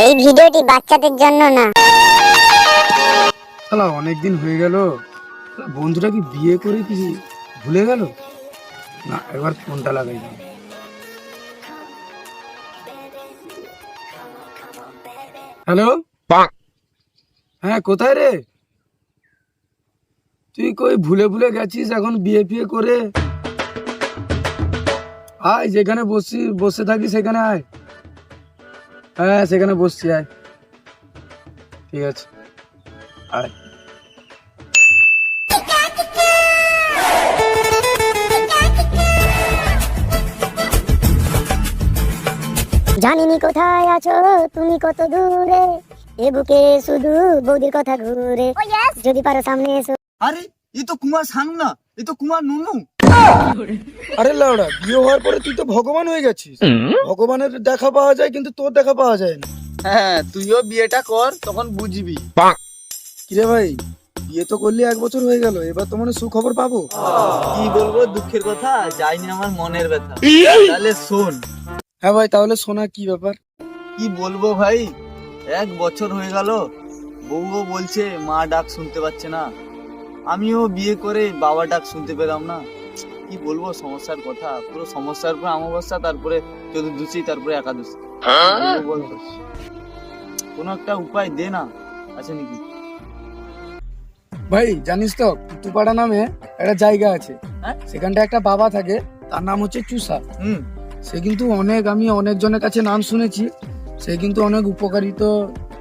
এই ভিডিওটি বাচ্চাদের জন্য না। শালা অনেকদিন হয়ে গেল। বন্ধুটা কি বিয়ে করে কি ভুলে গেল? না এবার ফোনটা লাগাই না হ্যালো? হ্যাঁ কোথায় রে? তুই কই ভুলে ভুলে গেছিস এখন বিয়ে ফিয়ে করে? আয় যেখানে বসি বসে থাকি সেখানে আয়। হ্যাঁ সেখানে বসছি আয়। ঠিক আছে। আয়। জানিনি কোথায় আছো? তুমি কত দূরে? এ বুকে শুধু বৌদির কথা ঘুরে। যদি পারো সামনে এসো। আরে এ তো কুমার শানু না এ তো কুমার নুনু। আরে লাউড়া বিয়ে হওয়ার পরে তুই তো ভগবান হয়ে গেছিস। ভগবানের দেখা পাওয়া যায় কিন্তু তোর দেখা পাওয়া যায় না। হ্যাঁ তুইও বিয়েটা কর তখন বুঝবি। কিরে ভাই বিয়ে তো করলি এক বছর হয়ে গেল এবার তো মনে সুখবর পাবো? কি বলব দুঃখের কথা যায়নি আমার মনের ব্যথা। তাহলে শোন। হ্যাঁ ভাই তাহলে শোনা কি ব্যাপার? কি বলব ভাই এক বছর হয়ে গেল বউও বলছে মা ডাক শুনতে পাচ্ছে না। আমিও বিয়ে করে বাবা ডাক শুনতে পেলাম না। কি বলব সমস্যার কথা। পুরো সমস্যার পর অমাবস্যা তারপরে চতুর্দশী তারপরে একাদশী। বলব কোনো একটা উপায় দে না আছে নাকি? ভাই জানিস তো কুতুপাড়া নামে একটা জায়গা আছে। হ্যাঁ? সেখানটা একটা বাবা থাকে তার নাম হচ্ছে চুষা। হুম। সে কিন্তু অনেক আমি অনেকজনের কাছে নাম শুনেছি সে কিন্তু অনেক উপকারিত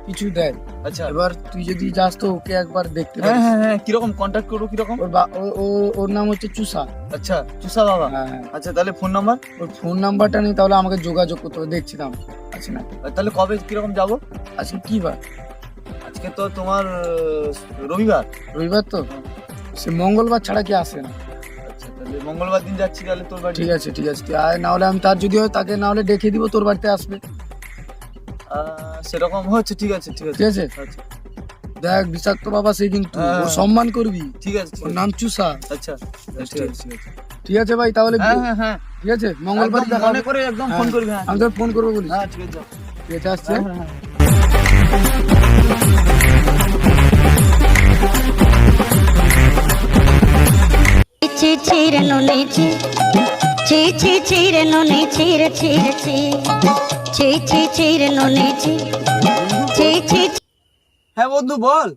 কিছু দেয়। আচ্ছা। এবার তুই যদি যাস তো ওকে একবার দেখতে হ্যাঁ হ্যাঁ হ্যাঁ কীরকম কন্ট্যাক্ট করব কীরকম? ওর বা- ও- ও- ওর নাম হচ্ছে চুষা। আচ্ছা তুষা বাবা। হ্যাঁ আচ্ছা তাহলে ফোন নাম্বার ওর ফোন নাম্বারটা নেই তাহলে আমাকে যোগাযোগ করতে হবে দেখছিলাম আছে না? তাহলে কবে কীরকম যাব? আজকে কি বার? আজকে তো তোমার আহ, রবিবার। রবিবার তো? সে মঙ্গলবার ছাড়া কি আসে না? আচ্ছা তাহলে মঙ্গলবার দিন যাচ্ছি তাহলে তোর বাড়ি। ঠিক আছে ঠিক আছে। তুই আয় না হলে আমি তার যদি হয় তাকে না হলে ডেকে দিব তোর বাড়িতে আসবে। সেরকম হচ্ছে ঠিক আছে ঠিক আছে ঠিক আছে? আচ্ছা। দেখ বিষাক্ত বাবা সে কিন্তু হ্যাঁ। ওর সম্মান করবি? ঠিক আছে ওর নাম চুষা। আচ্ছা ঠিক আছে ঠিক আছে। ভাই তাহলে হ্যাঁ হ্যাঁ হ্যাঁ। ঠিক আছে মঙ্গলবার দেখা মনে করে একদম হ্যাঁ। ফোন করবি হ্যাঁ। আমি তোর ফোন করব বলিস। হ্যাঁ ঠিক আছে। ঠিক আছে আসছে হ্যাঁ, হ্যাঁ, ছি ছি ছিরে নুনি, ছি ছি ছি। ছিরে নুনি, ছি। ছি ছি হ্যাঁ বন্ধু, বল।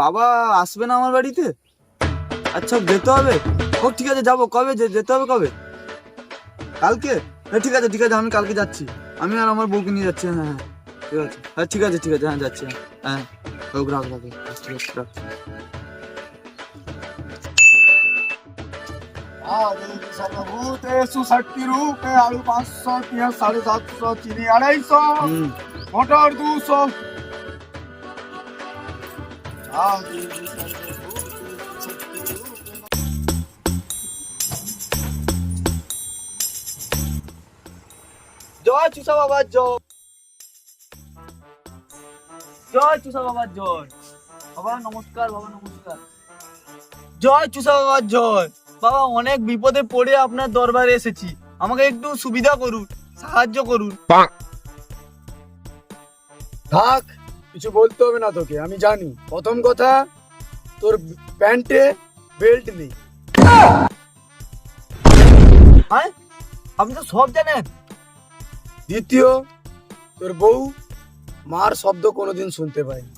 বাবা আসবে না আমার বাড়িতে? আচ্ছা যেতে হবে। ও ঠিক আছে, যাব। কবে যেতে হবে কবে? কালকে? হ্যাঁ ঠিক আছে ঠিক আছে, আমি কালকে যাচ্ছি। আমি আর আমার বউকে নিয়ে যাচ্ছি হ্যাঁ হ্যাঁ ঠিক আছে। হ্যাঁ ঠিক আছে ঠিক আছে হ্যাঁ যাচ্ছি হ্যাঁ। হ্যাঁ ঠিক আছে রূপে আলু পাঁচশো পেঁয়াজ সাড়ে সাতশো চিনি আড়াইশো হুম মটর দুশো জয় চুষা বাবার জয় জয় চুষা বাবার জয় বাবা নমস্কার বাবা নমস্কার জয় চুষা বাবার জয় বাবা অনেক বিপদে পড়ে আপনার দরবারে এসেছি। আমাকে একটু সুবিধা করুন সাহায্য করুন। থাক কিছু বলতে হবে না তোকে আমি জানি। প্রথম কথা তোর প্যান্টে বেল্ট নেই। হ্যাঁ আপনি তো সব জানেন। দ্বিতীয় তোর বউ মার শব্দ কোনোদিন শুনতে পায়নি।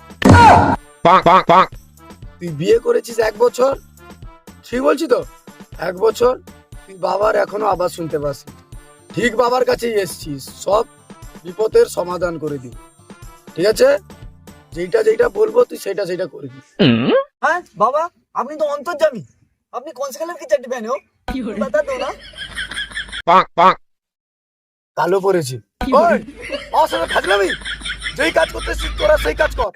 তুই বিয়ে করেছিস এক বছর? ঠিক বলছি তো? এক বছর তুই বাবার এখনও আবার শুনতে পাস ঠিক বাবার কাছেই এসছিস সব বিপদের সমাধান করে দিই ঠিক আছে? যেইটা যেইটা বলব তুই সেটা সেটা করবি হ্যাঁ বাবা আপনি তো অন্তর অন্তর্জামী আপনি কোন সেকালের কি চারটি প্যানে বাতা দো না। কালো পড়েছে। ওই, সঙ্গে থাকলামি যেই কাজ করতেছিস তোরা সেই কাজ কর।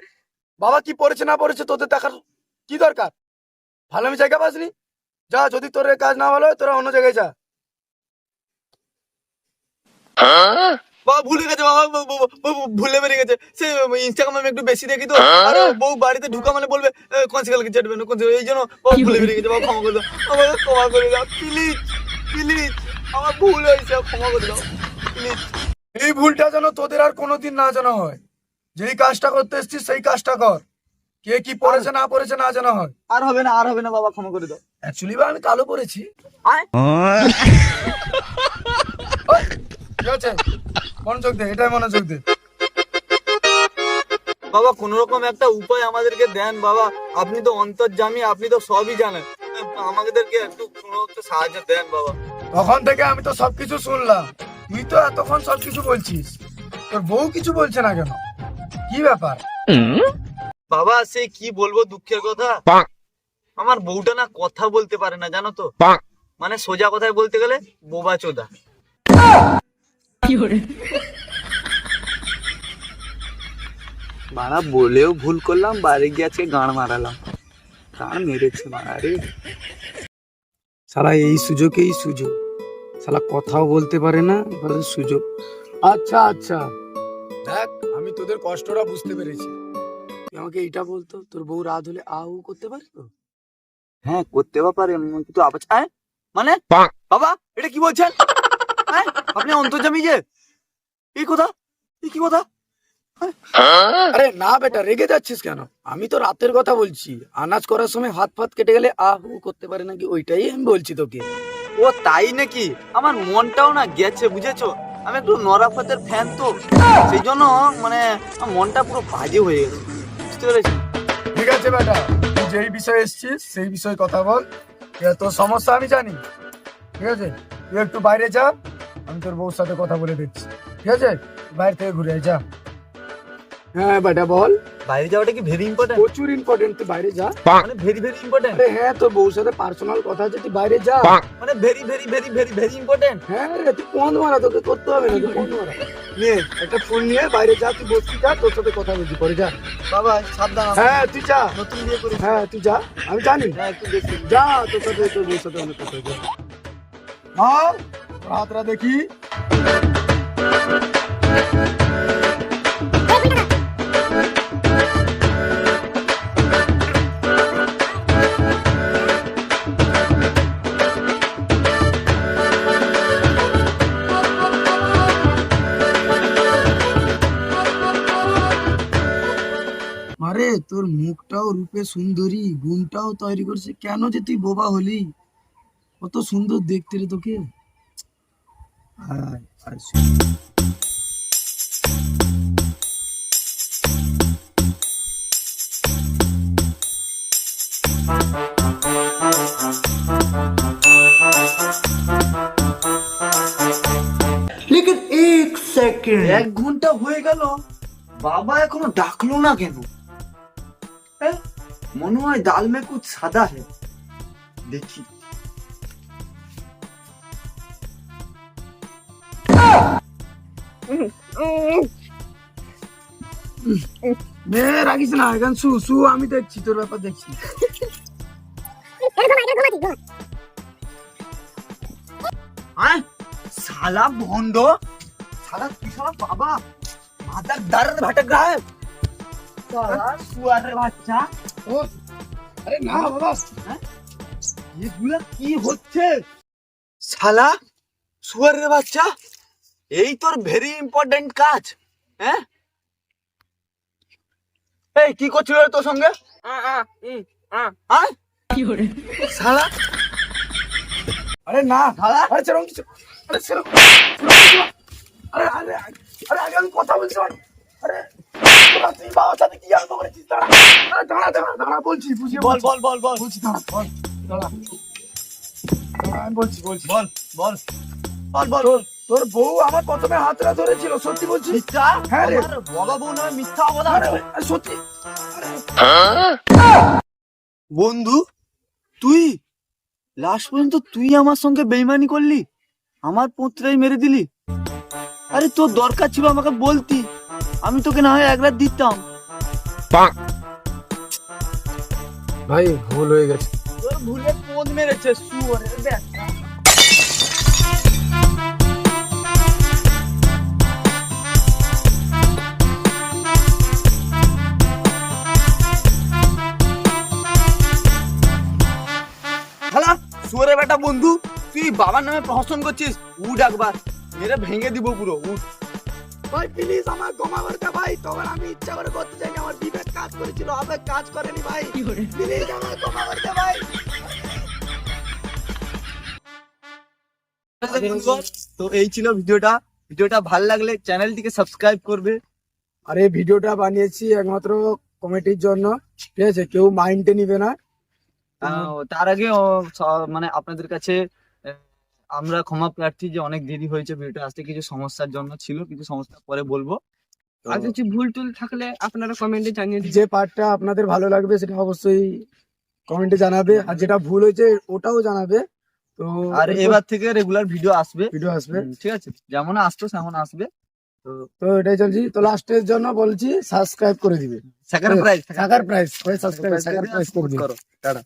বাবা কি পড়েছে না পড়েছে তোদের দেখার কি দরকার? ভালো আমি জায়গা পাসনি? যা যদি তোর কাজ না ভালো হয় তোরা অন্য জায়গায় যা। বাবা ভুলে গেছে বাবা ব- ব- ব- ভুলে বেরিয়ে গেছে। সে ইনস্টাগ্রামে আমি একটু বেশি দেখি তো। আর বউ বাড়িতে ঢুকা মানে বলবে "এ, কোন চাটবে না কোন এই জন্য বাবা ভুলে বেরিয়ে গেছে বাবা ক্ষমা করে দাও। ক্ষমা করে দাও। প্লিজ প্লিজ আমার ভুল হয়েছে ক্ষমা করে দাও। প্লিজ এই ভুলটা যেন তোদের আর কোনোদিন না জানা হয়। যেই কাজটা করতে এসছিস সেই কাজটা কর। কে কি পড়েছে না পড়েছে না জানা হয়। আর হবে না আর হবে না বাবা ক্ষমা করে দাও। অ্যাকচুয়ালি বা আমি কালো পড়েছি। কি আছে মনোযোগ দে এটাই মনোযোগ দে। বাবা কোন রকম একটা উপায় আমাদেরকে দেন বাবা। আপনি তো অন্তর্জামী আপনি তো সবই জানেন। আমাদেরকে একটু কোনো সাহায্য দেন বাবা। তখন থেকে আমি তো সবকিছু শুনলাম। তুই তো এতক্ষণ সবকিছু বলছিস। তোর বউ কিছু বলছে না কেন? কি ব্যাপার? বাবা সে কি বলব দুঃখের কথা? আমার বউটা না কথা বলতে পারে না জানো তো? মানে সোজা কথায় বলতে গেলে বোবা চোদা। মারা বলেও ভুল করলাম বাইরে গিয়ে আজকে গান মারালাম। গান মেরেছে মারা রে। শালা এই সুযোগেই সুযোগ। শালা কথাও বলতে পারে না এবারে সুযোগ। আচ্ছা আচ্ছা। দেখ আমি তোদের কষ্টটা বুঝতে পেরেছি। তুই আমাকে এটা বলতো তোর বউ রাত হলে আউ করতে পারে তো? হ্যাঁ করতে বা পারে কিন্তু আবার হ্যাঁ মানে? বাবা এটা কি বলছেন? হ্যাঁ আপনি অন্তর্জামী যে? এই কথা? এই কি কথা? আরে না বেটা রেগে যাচ্ছিস কেন? আমি তো রাতের কথা বলছি। আনাজ করার সময় হাত ফাত কেটে গেলে আহু করতে পারে নাকি ওইটাই আমি বলছি তোকে। ও তাই নাকি? আমার মনটাও না গেছে বুঝেছ? আমি একটু নরাফতের ফ্যান তো। সেই জন্য মানে মনটা পুরো বাজে হয়ে গেছে। বুঝতে পেরেছি। ঠিক আছে বেটা, তুই যেই বিষয়ে এসছিস, সেই বিষয়ে কথা বল। তোর সমস্যা আমি জানি। ঠিক আছে? তুই একটু বাইরে যা, আমি তোর বউর সাথে কথা বলে দিচ্ছি ঠিক আছে? বাইরে থেকে ঘুরে যা। হ্যাঁ বেটা বল। বাইরে যাওয়াটা কি ভেরি ইম্পর্টেন্ট প্রচুর ইম্পর্টেন্ট তুই বাইরে যা। মানে ভেরি ভেরি ইম্পর্টেন্ট আরে হ্যাঁ তোর বউর সাথে পার্সোনাল কথা আছে তুই বাইরে যা। মানে very very very very very important হ্যাঁ রে তুই ফোন মারা তোকে করতে হবে না তুই ফোন মারা। নিয়ে একটা ফোন নিয়ে বাইরে যা তুই বসছি যা তোর সাথে কথা বলছি পরে যা। বাবা সাবধান হ্যাঁ তুই যা। নতুন বিয়ে করে হ্যাঁ তুই যা আমি জানি। হ্যাঁ একটু দেখি যা তোর সাথে তোর বউর সাথে অনেক কথা বলছি হ্যাঁ রাতরা দেখি। আরে তোর মুখটাও রূপে সুন্দরী, গুণটাও তৈরি করছে কেন যে তুই বোবা হলি কত সুন্দর দেখতে রে তোকে। এক ঘণ্টা হয়ে গেল বাবা এখনও ডাকলো না কেন? মনে হয় ডাল মে কুছ সাদা হে দেখি রাখিস না এখন শু শু আমি দেখছি তোর ব্যাপার দেখছি। ভন্ড তুই বাবা। মাথার দাঁড়াতে ভাটক গায়ে সালা শুয়ারের বাচ্চা ও আরে না বাবা এগুলা কি হচ্ছে শালা শুয়ারের বাচ্চা এই তোর ভেরি ইম্পর্টেন্ট কাজ হ্যাঁ এই কি করছিল রে তোর সঙ্গে আয়? শালা আরে না শালা আরে সেরকম কিছু আরে সেরকম সেরকম কিছু না। আরে আরে আরে আগে আমি কথা বলছি আরে আরে তোরা তুই বাবার সাথে কি আলোচনা করেছিস দাঁড়া দাঁড়া দাঁড়া দাঁড়া বলছি বুঝিয়ে বল বল বল বল। বলছি দাঁড়া বল দাঁড়া। দাঁড়া, বলছি বলছি। বল বল। বল বল। তোর তোর বউ আমার প্রথমে হাতটা ধরেছিল সত্যি বলছি মিথ্যা? হ্যাঁ রে। বাবা বউ নয় মিথ্যা অবদান আরে আরে, সত্যি। বন্ধু তুই লাস্ট পর্যন্ত তুই আমার সঙ্গে বেইমানি করলি? আমার পুত্রাই মেরে দিলি? আরে তোর দরকার ছিল আমাকে বলতি। আমি তোকে না হয় এক রাত দিতাম ভাই ভুল হয়ে গেছে। তোর ভুলে পোদ মেরেছে শুয়োরের ব্যাটা। শালা, বন্ধু তুই বাবার নামে প্রহসন করছিস উঠ একবার। মেরে ভেঙে দিব পুরো উঠ। ভাই প্লিজ আমার ক্ষমা করে দে ভাই। তখন আমি ইচ্ছা করে করতে চাইনি আমার বিবেক কাজ করেছিল আবেগ কাজ করেনি ভাই। প্লিজ আমার ক্ষমা করে দে ভাই। তো এই ছিল ভিডিওটা। ভিডিওটা ভালো লাগলে চ্যানেলটিকে সাবস্ক্রাইব করবে। আর এই ভিডিওটা বানিয়েছি একমাত্র কমিটির জন্য। ঠিক আছে কেউ মাইন্ডে নিবে না। আহ, তার আগে ও, মানে আপনাদের কাছে আমরা ক্ষমা প্রার্থী যে অনেক দেরি হয়েছে ভিডিওটা আসতে কিছু সমস্যার জন্য ছিল কিছু সমস্যা পরে বলব। আর কিছু ভুল টুল থাকলে আপনারা কমেন্টে জানিয়ে দিন যে পার্টটা আপনাদের ভালো লাগবে সেটা অবশ্যই কমেন্টে জানাবে। আর যেটা ভুল হয়েছে ওটাও জানাবে। তো আর এবার থেকে রেগুলার ভিডিও আসবে। ভিডিও আসবে। ঠিক আছে? যেমন আসতো তেমন আসবে। তো এটাই চলছি। তো লাস্টের জন্য বলছি সাবস্ক্রাইব করে দিবে। সেকেন্ড প্রাইজ সাকার প্রাইস সাবস্ক্রাইব সাকার প্রাইস করে দিবে। টাটা।